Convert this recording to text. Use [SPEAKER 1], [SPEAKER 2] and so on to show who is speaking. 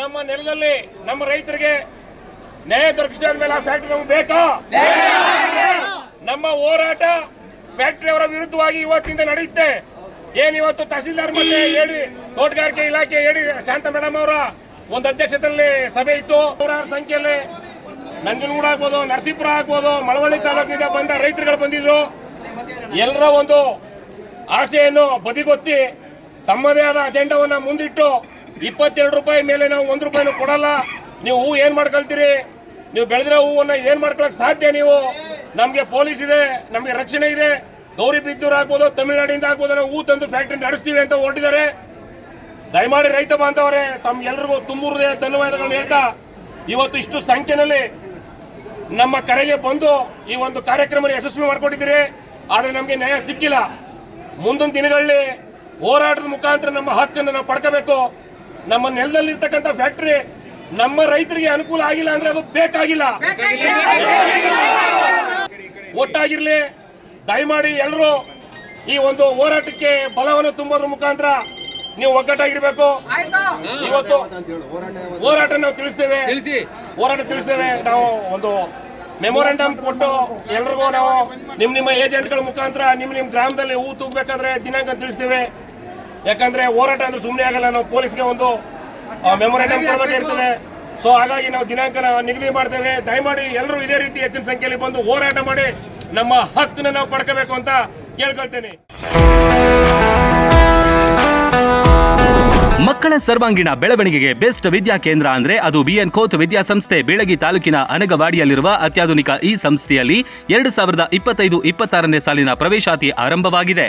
[SPEAKER 1] ನಮ್ಮ ನೆಲದಲ್ಲಿ ನಮ್ಮ ರೈತರಿಗೆ ನ್ಯಾಯ ದೊರಕಿಸಿದ ಮೇಲೆ ಆ ಫ್ಯಾಕ್ಟ್ರಿ ನಮ್ಗೆ ಬೇಕಾ? ನಮ್ಮ ಹೋರಾಟ ಫ್ಯಾಕ್ಟರಿ ಅವರ ವಿರುದ್ಧವಾಗಿ ಇವತ್ತಿಂದ ನಡೆಯುತ್ತೆ. ಏನ್ ಇವತ್ತು ತಹಸೀಲ್ದಾರ್ ಮತ್ತೆ ಹೇಳಿ, ತೋಟಗಾರಿಕೆ ಇಲಾಖೆ ಹೇಳಿ, ಶಾಂತ ಮೇಡಮ್ ಅವರ ಒಂದು ಅಧ್ಯಕ್ಷತೆಯಲ್ಲಿ ಸಭೆ ಇತ್ತು. ನೂರಾರು ಸಂಖ್ಯೆಯಲ್ಲಿ ನಂಜನಗೂಡ ಆಗ್ಬೋದು, ನರಸೀಪುರ ಆಗ್ಬೋದು, ಮಳವಳ್ಳಿ ತಾಲೂಕಿನಿಂದ ಬಂದ ರೈತರುಗಳು ಬಂದಿದ್ರು. ಎಲ್ಲರ ಒಂದು ಆಸೆಯನ್ನು ಬದಿಗೊತ್ತಿ ತಮ್ಮದೇ ಆದ ಅಜೆಂಡವನ್ನ ಮುಂದಿಟ್ಟು ಇಪ್ಪತ್ತೆರಡು ರೂಪಾಯಿ ಮೇಲೆ ನಾವು ಒಂದು ರೂಪಾಯಿನೂ ಕೊಡಲ್ಲ. ನೀವು ಹೂ ಏನ್ ಮಾಡ್ಕೊಳ್ತೀರಿ? ನೀವು ಬೆಳೆದಿರೋ ಹೂವನ್ನ ಏನ್ ಮಾಡ್ಕೊಳಕ್ ಸಾಧ್ಯ ನೀವು? ನಮ್ಗೆ ಪೊಲೀಸ್ ಇದೆ, ನಮ್ಗೆ ರಕ್ಷಣೆ ಇದೆ. ಗೌರಿ ಬಿದ್ದೂರು ಆಗ್ಬೋದು, ತಮಿಳುನಾಡಿಂದ ಆಗ್ಬೋದು ನಾವು ಹೂ ತಂದು ಫ್ಯಾಕ್ಟ್ರಿ ನಡೆಸ್ತೀವಿ ಅಂತ ಹೊರಟಿದ್ದಾರೆ. ದಯಮಾಡಿ ರೈತ ಬಾಂಧವರೇ ತಮ್ಮ ಎಲ್ರಿಗೂ ತುಂಬ ಹೃದಯ ಧನ್ಯವಾದಗಳನ್ನ ಹೇಳ್ತಾ, ಇವತ್ತು ಇಷ್ಟು ಸಂಖ್ಯೆನಲ್ಲಿ ನಮ್ಮ ಕರೆಗೆ ಬಂದು ಈ ಒಂದು ಕಾರ್ಯಕ್ರಮ ಯಶಸ್ವಿ ಮಾಡಿಕೊಟ್ಟಿದ್ದೀರಿ. ಆದ್ರೆ ನಮಗೆ ನ್ಯಾಯ ಸಿಕ್ಕಿಲ್ಲ. ಮುಂದಿನ ದಿನಗಳಲ್ಲಿ ಹೋರಾಟದ ಮುಖಾಂತರ ನಮ್ಮ ಹಕ್ಕನ್ನು ನಾವು ಪಡ್ಕೋಬೇಕು. ನಮ್ಮ ನೆಲದಲ್ಲಿರ್ತಕ್ಕಂಥ ಫ್ಯಾಕ್ಟ್ರಿ ನಮ್ಮ ರೈತರಿಗೆ ಅನುಕೂಲ ಆಗಿಲ್ಲ ಅಂದ್ರೆ ಅದು ಬೇಕಾಗಿಲ್ಲ. ಒಟ್ಟಾಗಿರ್ಲಿ ದಯಮಾಡಿ ಎಲ್ಲರೂ ಈ ಒಂದು ಹೋರಾಟಕ್ಕೆ ಬಲವನ್ನು ತುಂಬೋದ್ರ ಮುಖಾಂತರ ನೀವು ಒಗ್ಗಟ್ಟಾಗಿರ್ಬೇಕು. ಇವತ್ತು ಹೋರಾಟ ನಾವು ತಿಳಿಸ್ತೇವೆ. ಹೋರಾಟ ತಿಳಿಸ್ತೇವೆ. ನಾವು ಒಂದು ಮೆಮೊರಾಂಡಮ್ ಕೊಟ್ಟು ಎಲ್ರಿಗೂ ನಾವು ನಿಮ್ ನಿಮ್ಮ ಏಜೆಂಟ್ಗಳ ಮುಖಾಂತರ ನಿಮ್ ನಿಮ್ ಗ್ರಾಮದಲ್ಲಿ ಹೂ ತುಂಬಬೇಕಾದ್ರೆ ದಿನಾಂಕ ತಿಳಿಸ್ತೇವೆ. ಯಾಕಂದ್ರೆ ಹೋರಾಟ ಅಂದ್ರೆ ಸುಮ್ಮನೆ ಆಗಲ್ಲ ನಾವು ಪೊಲೀಸ್ಗೆ ಒಂದು ಮೆಮೊರಂಡಮ್ ಕೊಡಬೇಕಾಗಿರ್ತದೆ ಸೊ ಹಾಗಾಗಿ ನಾವು ದಿನಾಂಕನ ನಿಗದಿ ಮಾಡ್ತೇವೆ. ದಯಮಾಡಿ ಎಲ್ಲರೂ ಇದೇ ರೀತಿ ಹೆಚ್ಚಿನ ಸಂಖ್ಯೆಯಲ್ಲಿ ಬಂದು ಹೋರಾಟ ಮಾಡಿ ನಮ್ಮ ಹಕ್ಕನ್ನ ನಾವು ಪಡ್ಕೋಬೇಕು ಅಂತ ಕೇಳ್ಕೊಳ್ತೇನೆ.
[SPEAKER 2] ಮಕ್ಕಳ ಸರ್ವಾಂಗೀಣ ಬೆಳವಣಿಗೆಗೆ ಬೆಸ್ಟ್ ವಿದ್ಯಾ ಕೇಂದ್ರ ಅಂದ್ರೆ ಅದು ಬಿಎನ್ ಖೋತ್ ವಿದ್ಯಾಸಂಸ್ಥೆ ಬೀಳಗಿ ತಾಲೂಕಿನ ಅನಗವಾಡಿಯಲ್ಲಿರುವ ಅತ್ಯಾಧುನಿಕ ಈ ಸಂಸ್ಥೆಯಲ್ಲಿ ಎರಡು ಸಾವಿರದ ಇಪ್ಪತ್ತೈದು ಇಪ್ಪತ್ತಾರನೇ ಸಾಲಿನ ಪ್ರವೇಶಾತಿ ಆರಂಭವಾಗಿದೆ.